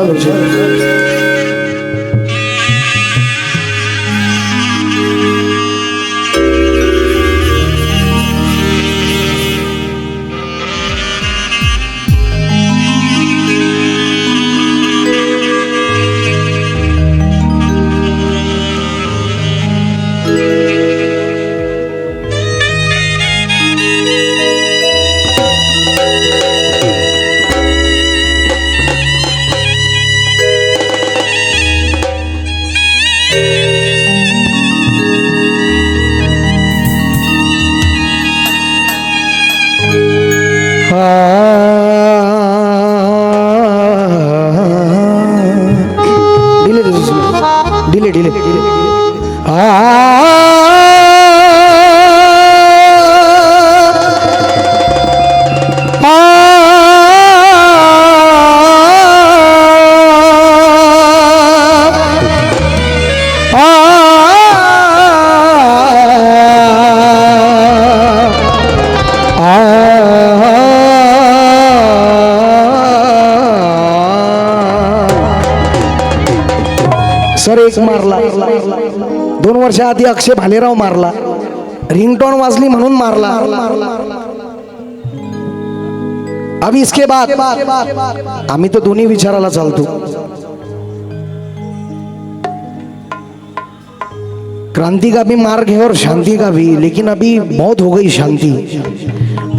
啊 sir एक मारला. दोन वर्षा आधी अक्षय भालेराव मारला. रिंगटोन वाजली म्हणून मारला. अब इसके बाद. आम्ही तर दोन्ही विचाराला चालतो. क्रांति का भी मार्ग है और शांति का भी लेकिन अभी बहुत हो गई शांति.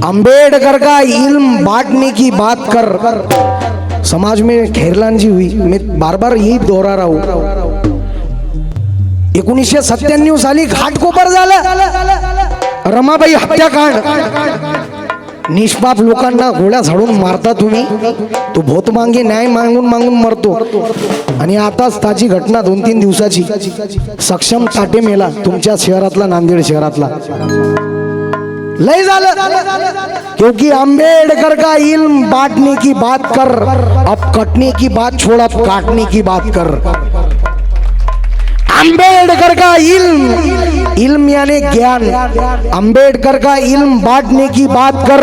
अंबेडकर का इल्म बांटने की बात कर. समाज में खेरलान जी हुई. मैं बार बार यही दोहरा रहा हूं. एकोणीसशे सत्त्याण्णव साली घाटकोपर झालं. रमाबाई हत्याकांड. निष्पाप लोकांना गोळ्या झाडून मारता तुम्ही. तो भोत मागे न्याय मागून मागून मरतो. आणि आताच त्याची घटना दोन तीन दिवसाची. सक्षम ताटे मेला तुमच्या शहरातला नांदेड शहरातला. लय झालं. क्योंकि आंबेडकर का इल्म बांटने की बात कर अब कटने की बात छोड़ अब काटने की बात कर. अंबेडकर का इल्म। इल्म यानी ज्ञान। अंबेडकर का इल्म बांटने की बात कर,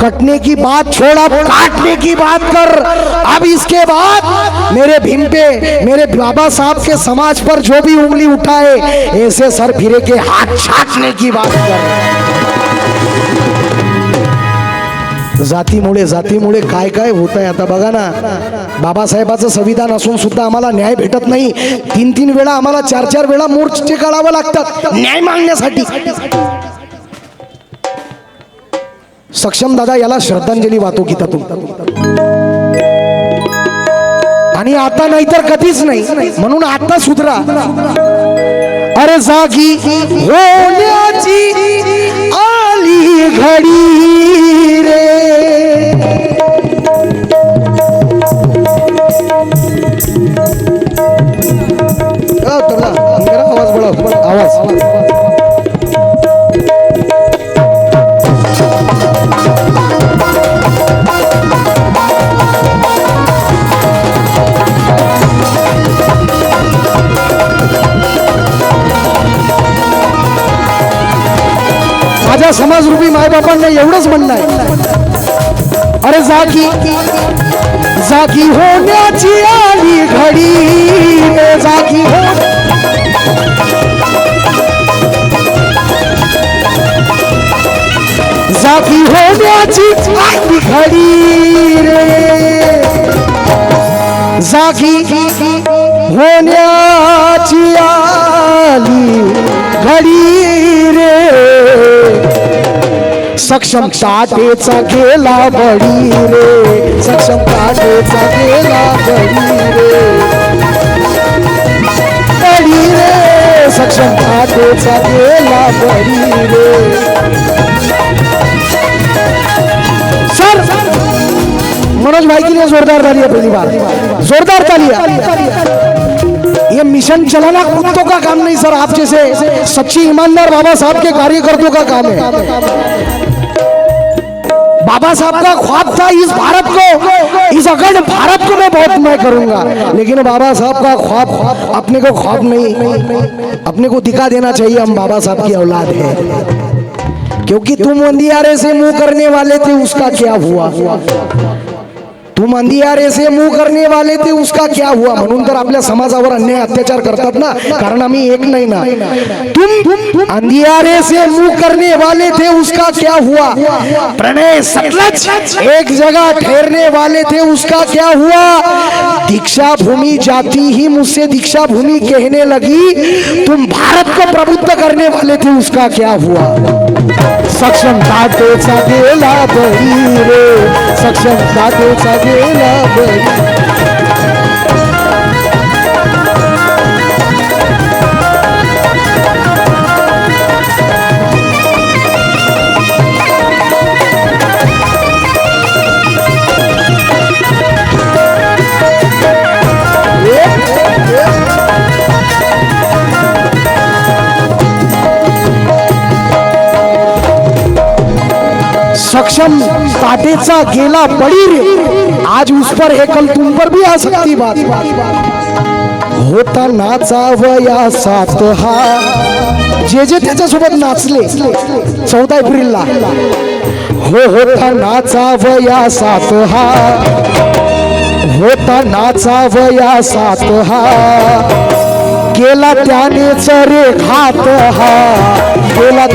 कटने की बात छोड़ा, काटने की बात कर। अब इसके बाद मेरे भीम पे, मेरे बाबा साहब के समाज पर जो भी उंगली उठाए, ऐसे सर फिरे के हाथ छाटने की बात कर। जातीमुळे जातीमुळे काय काय होत आहे आता बघा ना. बाबासाहेबाचं संविधान असून सुद्धा आम्हाला न्याय भेटत नाही. तीन तीन वेळा आम्हाला चार चार वेळा मोर्चे काढावं लागतात. न्याय मागण्यासाठी. सक्षम दादा याला श्रद्धांजली वाहतो गीतातून आणि आता नाही तर कधीच नाही. म्हणून आता सुधरा. अरे जागी होण्याची आली घडी. करा आवाज बढाव, आवाज. माझ्या समाजरूपी मायबापांना एवढंच म्हणणं आहे. अरे जागी जागी होण्याची आली घडी जागी हो जाती होण्याची घडी रे. जागी होण्याची आली घडी रे. सक्षम काटेचा गेला बडी रे. सक्षम काटेचा गेला बडी रे. सर, मनोज भाई के लिए जोरदार ताली पहली बार। जोरदार ताली है। ये मिशन चलाना कुत्तों का काम नहीं, सर, आप जैसे सच्ची ईमानदार बाबा साहब के कार्यकर्ताओं का काम है। बाबा साहब का ख्वाब था इस भारत को, इस अखंड भारत को मैं बहुत मैं करूँगा। लेकिन बाबा साहब का ख्वाब अपने को ख्वाब नहीं, अपने को दिखा देना चाहिए, हम बाबा साहब की औलाद है। क्योंकि तुम अंधियारे से मुँह करने वाले थे, उसका क्या हुआ? तुम अंधियारे से मुँह करने वाले थे, उसका क्या हुआ? म्हणून तर आपल्या समाजावर अन्याय, अत्याचार करतात ना? कारण आम्ही एक नाही ना? तुम अंधियारे से मुँह करने वाले थे, उसका क्या हुआ? प्रणय सतलज एक जगह ठहरने वाले थे, उसका क्या हुआ? दीक्षा भूमि जाती ही मुझसे दीक्षा भूमि कहने लगी, तुम भारत को प्रबुद्ध करने वाले थे, उसका क्या हुआ? सक्षम ताटेचा गेला बळी रे, सक्षम ताटेचा गेला खर्चा गेला बड़ी रे आज उस पर है कल तुम पर भी आ सकती बात. होता नाचा वया सात हा. जे जे त्याच्यासोबत नाचले चौदा एप्रिलला. हो होता नाचा वया सात हा. होता नाचा वया सात हा. केला त्याने चरे घात हा. गेला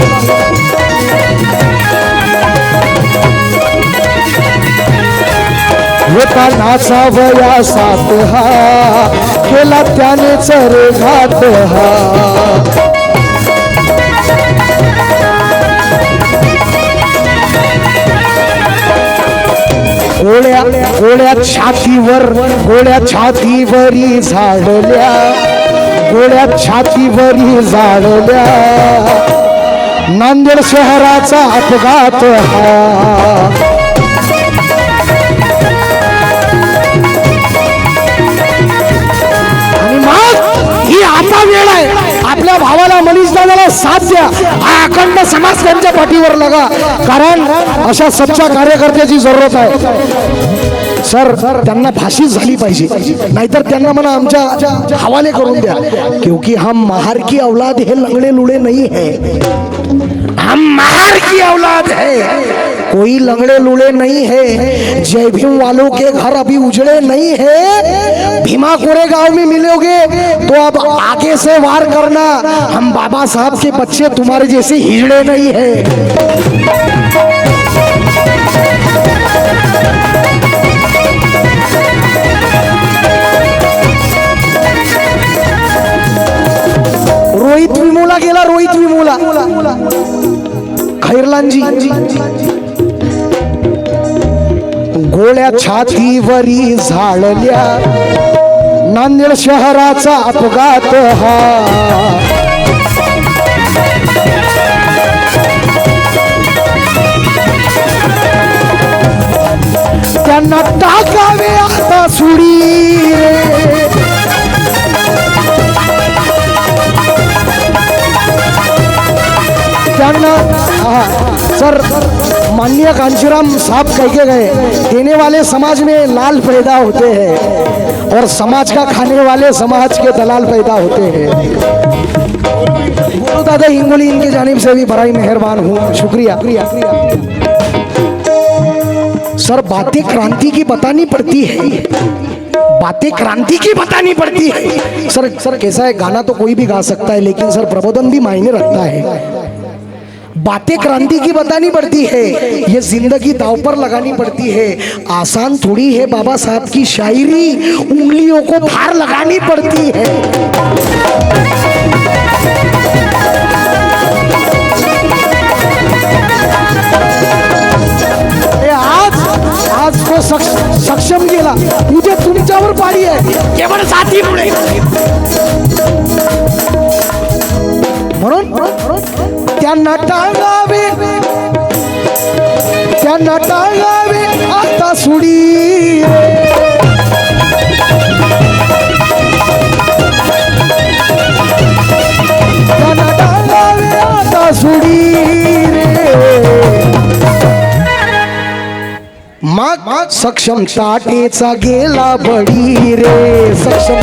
होता नाचा वया सात हा केला त्याने चर घात हा. गोळ्या गोळ्या छातीवर गोळ्या छातीवरी झाडल्या. गोळ्या छातीवरी झाडल्या. नांदेड शहराचा अपघात हा. आम्हाला भावाला मनीष दादाला साथ द्या. हा अखंड समाज त्यांच्या पाठीवर लगा. कारण अशा सच्चा कार्यकर्त्याची जरूरत आहे. सर त्यांना फाशी झाली पाहिजे. नाहीतर त्यांना म्हणा आमच्या हवाले करून द्या. क्योंकि हम महार की औलाद हे लंगड़े लुड़े नाही है. हम महार की औलाद है. कोई लंगड़े लुड़े नहीं है। जय भीम वालों के घर अभी उजड़े नहीं है। भीमा कोरे गाँव में मिलोगे तो अब आगे से वार करना। हम बाबा साहब के बच्चे तुम्हारे जैसे हिजड़े नहीं है। रोहित विमोला गेला, रोहित विमोला। खैरलांजी गोळ्या छातीवरी झाडल्या. नांदेड शहराचा अपघात हा. त्यांना टाकावे आता सुडी त्यांना सर, माननीय कांशीराम साहब कह के गए, देने वाले समाज में लाल पैदा होते हैं और समाज का खाने वाले समाज के दलाल पैदा होते हैं। बोलो दादा, हिंगोली इनकी जानिब से भी बड़ा ही मेहरबान हूँ। शुक्रिया। सर, बातें क्रांति की बतानी पड़ती है। बातें क्रांति की बतानी पड़ती है। सर सर, कैसा है? गाना तो कोई भी गा सकता है, लेकिन सर, प्रबोधन भी मायने रखता है। बातें क्रांति की बतानी पड़ती है, ये ज़िंदगी दाव पर लगानी पड़ती है। आसान थोड़ी है बाबा साहब की शायरी, उंगलियों को धार लगानी पड़ती है। आज आज तो सक्ष- सक्षम गेला उद्या तुमच्यावर पाडी आहे। केवळ जातीमुळे म्हणून त्यांना टाळावे. त्यांना टाळावे. आता सुडी. त्यांना टाळावे. आता सुडी माग सक्षम ताटेचा गेला बडी रे. सक्षम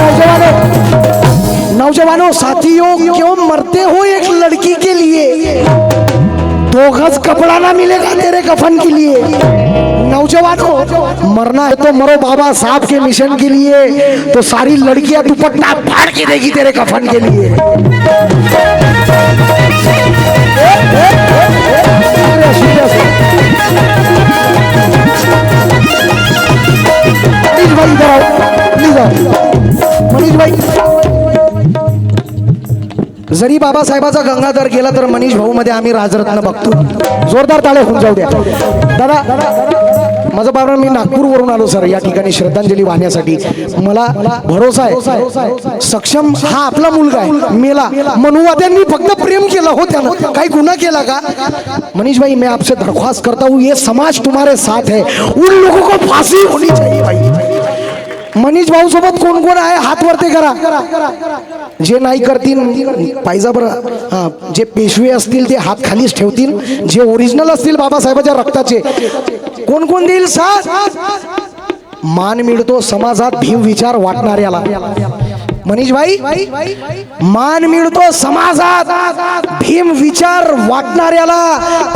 नौजवानों नौजवानों, साथियों, क्यों मरते हो एक लड़की के लिए? दो गज कपड़ा ना मिलेगा तेरे कफन के लिए। नौजवानों, मरना है तो मरो बाबा साहब के मिशन के लिए तो सारी लड़कियाँ दुपट्टा फाड़ के देगी तेरे कफन के लिए। मनीष भाई जरी बाबासाहेबाचा गंगाधर गेला तर मनीष भाऊ मध्ये आम्ही राजरत्न बघतो. जोरदार ताळे होऊन जाऊ द्या. दादा माझं बाबा मी नागपूरवरून आलो सर. या ठिकाणी श्रद्धांजली वाहण्यासाठी. मला भरोसा आहे. सक्षम हा आपला मुलगा आहे. मेला. मनुवाद्यांनी फक्त प्रेम केलं हो त्यानं. काही गुन्हा केला का? मनीष भाई मैं आपसे दरख्वास्त करता हूँ. ये समाज तुम्हारे साथ है. उन लोगों को फांसी होनी चाहिए भाई. मनीष भाऊ सोबत कोण कोण आहे? हात वरते करा. जे नाही करतील पाहिजा बरं. हा जे पेशवे असतील ते हात खालीच ठेवतील. जे ओरिजिनल असतील बाबासाहेबाच्या रक्ताचे. कोण कोण देईल साथ? मान मिळतो समाजात भीव विचार वाटणाऱ्याला. मनीष भाई मान मिळतो समाजात भीम विचार वाटणाऱ्याला.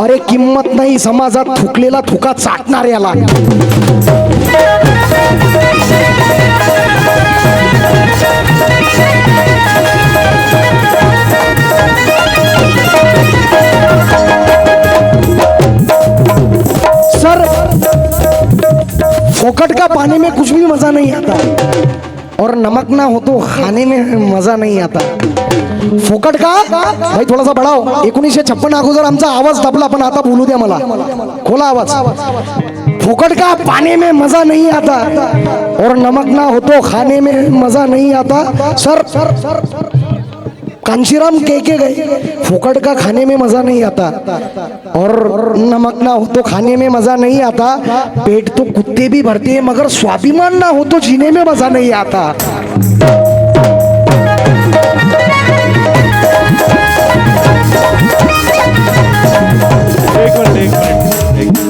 अरे किंमत नाही समाजात थुकलेला थुका चाटणाऱ्याला. फोकट का पानी में कुछ भी मज़ा नहीं आता। और नमक ना हो तो खाने में मजा नहीं आता। फुकट का? भाई थोडासा बडाव एकोणीसशे छप्पन अगोदर आमचा आवाज दबला पण आता बोलू द्या मला। खोला आवाज। फोकट का? पाने में मजा नहीं आता। और नमक ना हो तो खाने में मजा नहीं आता। Sir sir sir. कांशीराम के के गए। फोकट का खाने में मजा नहीं आता। और नमक ना हो तो खाने में मजा नहीं आता। पेट तो कुत्ते भी भरते हैं मगर स्वाभिमान ना हो तो जीने में मजा नहीं आता।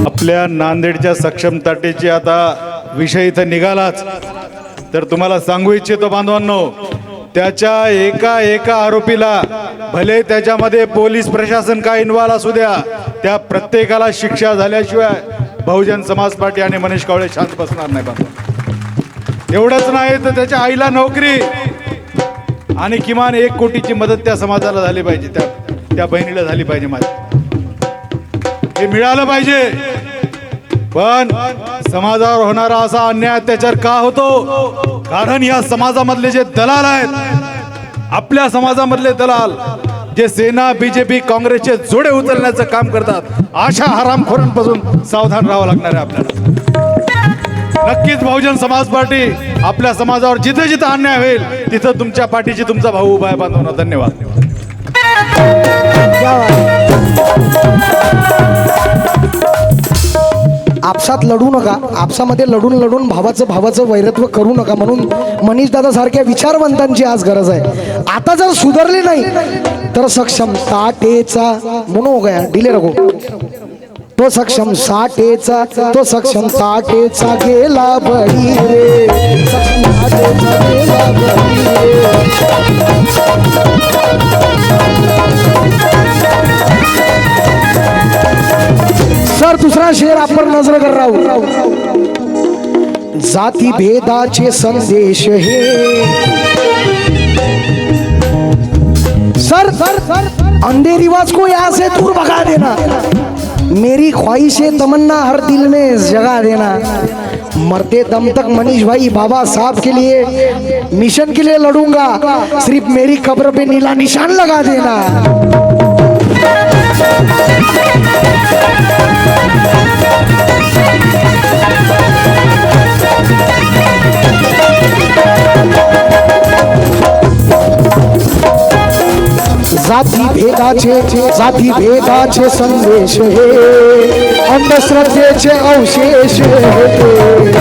आपल्या नांदेडच्या सक्षमताटेची आता विषय इथं निघालाच. तर तुम्हाला सांगू इच्छितो बांधवांनो त्याच्या एका एका आरोपीला भले त्याच्यामध्ये पोलीस प्रशासन काय इन्व्हॉल्व असू द्या त्या प्रत्येकाला शिक्षा झाल्याशिवाय बहुजन समाज पार्टी आणि मनीष कावळे शांत बसणार नाही बाबा. एवढंच नाही तर त्याच्या आईला नोकरी आणि किमान एक कोटीची मदत त्या समाजाला झाली पाहिजे त्या त्या बहिणीला झाली पाहिजे माझी हे मिळालं पाहिजे. पण समाजावर होणारा असा अन्याय अत्याचार का होतो? कारण या समाजामधले जे दलाल आहेत आपल्या समाजामधले दलाल जे सेना बीजेपी काँग्रेसचे जोडे उचलण्याचं काम करतात अशा हरामखोरांपासून सावधान राहावं लागणार आहे आपल्याला. नक्कीच बहुजन समाज पार्टी आपल्या समाजावर जिथे जिथे अन्याय होईल तिथं तुमच्या पाठीची तुमचा भाऊ उभा आहे बांधवांना. धन्यवाद. आपसात लढू नका. आपसामध्ये लढून लढून भावाचं भावाचं वैरत्व करू नका म्हणून मनीष दादा सारख्या विचारवंतांची आज गरज आहे. आता जर सुधारले नाही तर सक्षम साठेचा म्हणून हो गया डिले रघो तो सक्षम साठेचा तो सक्षम साठेचा गेला बळी रे. सक्षम साठेचा गेला बळी रे. सर दुसरा शेर आपण नज़र कर राहू जाती भेदाचे संदेश हे। सर सर सर अंधे रिवाज को यहाँ से दूर भगा देना। मेरी ख्वाहिशें तमन्ना हर दिल में जगा देना। मरते दम तक मनीष भाई बाबा साहब के लिए, मिशन के लिए लड़ूँगा। सिर्फ़ मेरी कब्र पे नीला निशान लगा देना। जाती भेदाचे जाती भेदाचे संदेश हे अंधश्रद्धेचे अवशेष हे.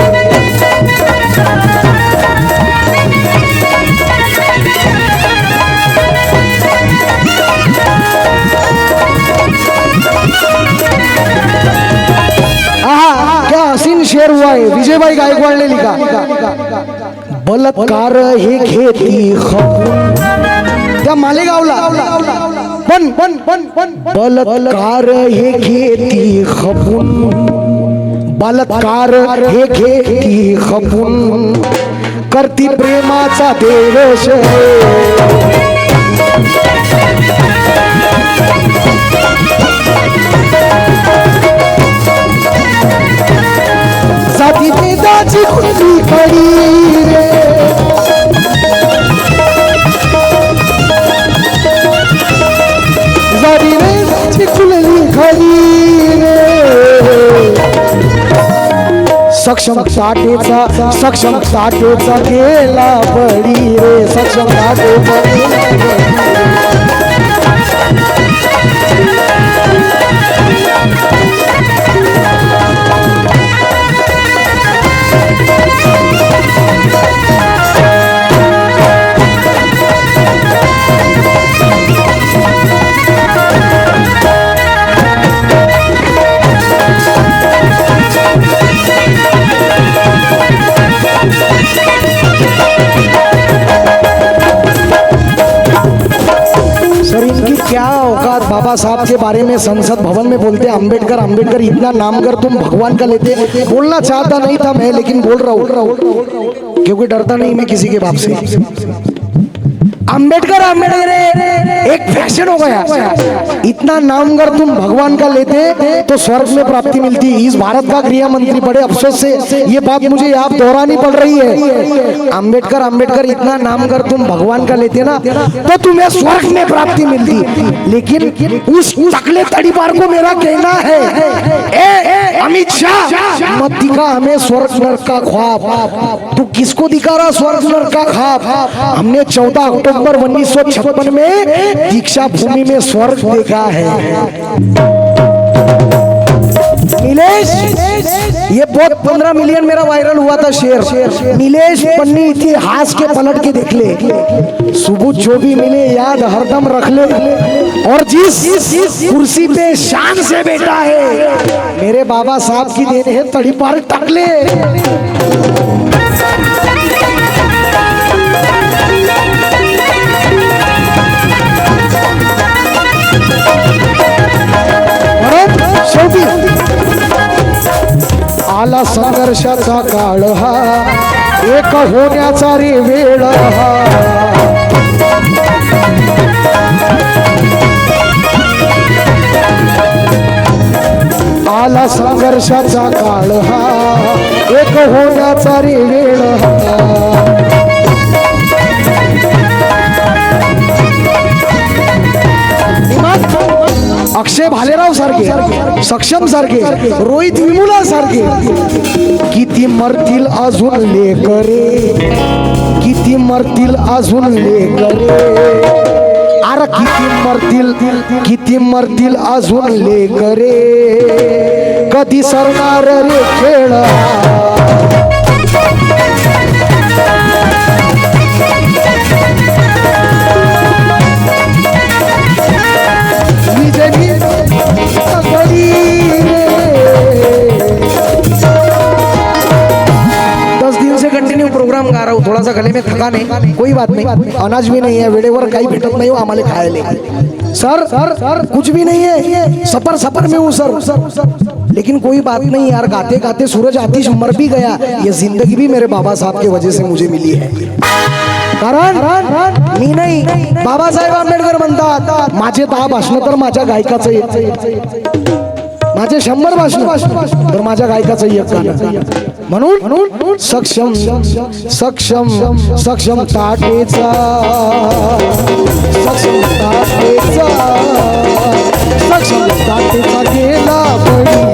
आहे विजयबाई है गायकवाड ने लिखा. बलात्कार हे खेती त्या मालेगावला. पण पण पण पण बलात्कार हे घेती खपून बलात्कार हे घेती खपून करती प्रेमाचा देवश माझी खुशी पडी रे जाती भेदाची खुली रे सक्षम साठेचा सक्षम साठेचा गेला बडी रे. सक्षम साठेचा बाबा साहब के बारे में संसद भवन में बोलते अंबेडकर अंबेडकर, इतना नाम कर तुम भगवान का लेते बोलना चाहता नहीं था मैं, लेकिन बोल रहा हूँ। क्योंकि डरता नहीं मैं किसी के बाप से। अंबेडकर अंबेडकर। एक फ़ैशन हो गया। इतना नाम कर तुम भगवान का लेते तो स्वर्ग में प्राप्ति मिलती। इस भारत का गृह मंत्री बड़े अफसोस से ये बात मुझे आप दोहरानी पड़ रही है। अंबेडकर अंबेडकर, इतना नाम कर तुम भगवान का लेते ना तो तुम्हें स्वर्ग में प्राप्ति मिलती। लेकिन उस टकले तड़ीपार को मेरा कहना है अमित शाह मत दिखा हमें स्वर्ग नर्क का ख्वाब। तू तो किसको दिखा रहा स्वर्ग नर्क का ख्वाब? हमने चौदह अक्टूबर उन्नीस सौ छप्पन में दीक्षा भूमि में स्वर्ग देखा है। नीलेश, ये बहुत पंद्रह मिलियन मेरा वायरल हुआ था शेर नीलेश पन्नी इतिहास के पलट के देख ले। सुबह जो भी मिले, याद हरदम रख ले। और जिस कुर्सी पे शान से बैठा है मेरे बाबा साहब की देन है तड़ी पार टकले। शेवटी आला संघर्षाचा काळ हा एक होण्याचा रे वेळ हा. आला संघर्षाचा काळ हा. एक होण्याचा रे वेळ हा. अक्षय भालेराव सारखे सक्षम सारखे रोहित विमुला सारखे. किती मरतील अजून लेकरे. किती मरतील अजून लेकरे. अरे किती मरतील किती मरतील अजून लेकरे? कधी सरणार रे खेळ? थोड़ा सा गले में थकान है कोई बात नहीं। अनाज भी नहीं है वेळेवर काही भेटत नाही हो आम्हाला खायला। सर सर सर कुछ भी नहीं है। सफर सफर में हूँ सर। लेकिन कोई बात नहीं यार गाते गाते सूरज आतिश मर भी गया। ये जिंदगी भी मेरे बाबा साहब की वजह से मुझे मिली है। कारण मी नाही बाबासाहेब आंबेडकर म्हणतात माझे दहा भाषण तर माझ्या गायकाचं एक माझे शंभर भाषण. तर माझ्या गायकाचं एक गाणं. म्हणून सक्षम सक्षम सक्षम ताटेचा सक्षम ताटेचा सक्षम ताटेचा गेला बळी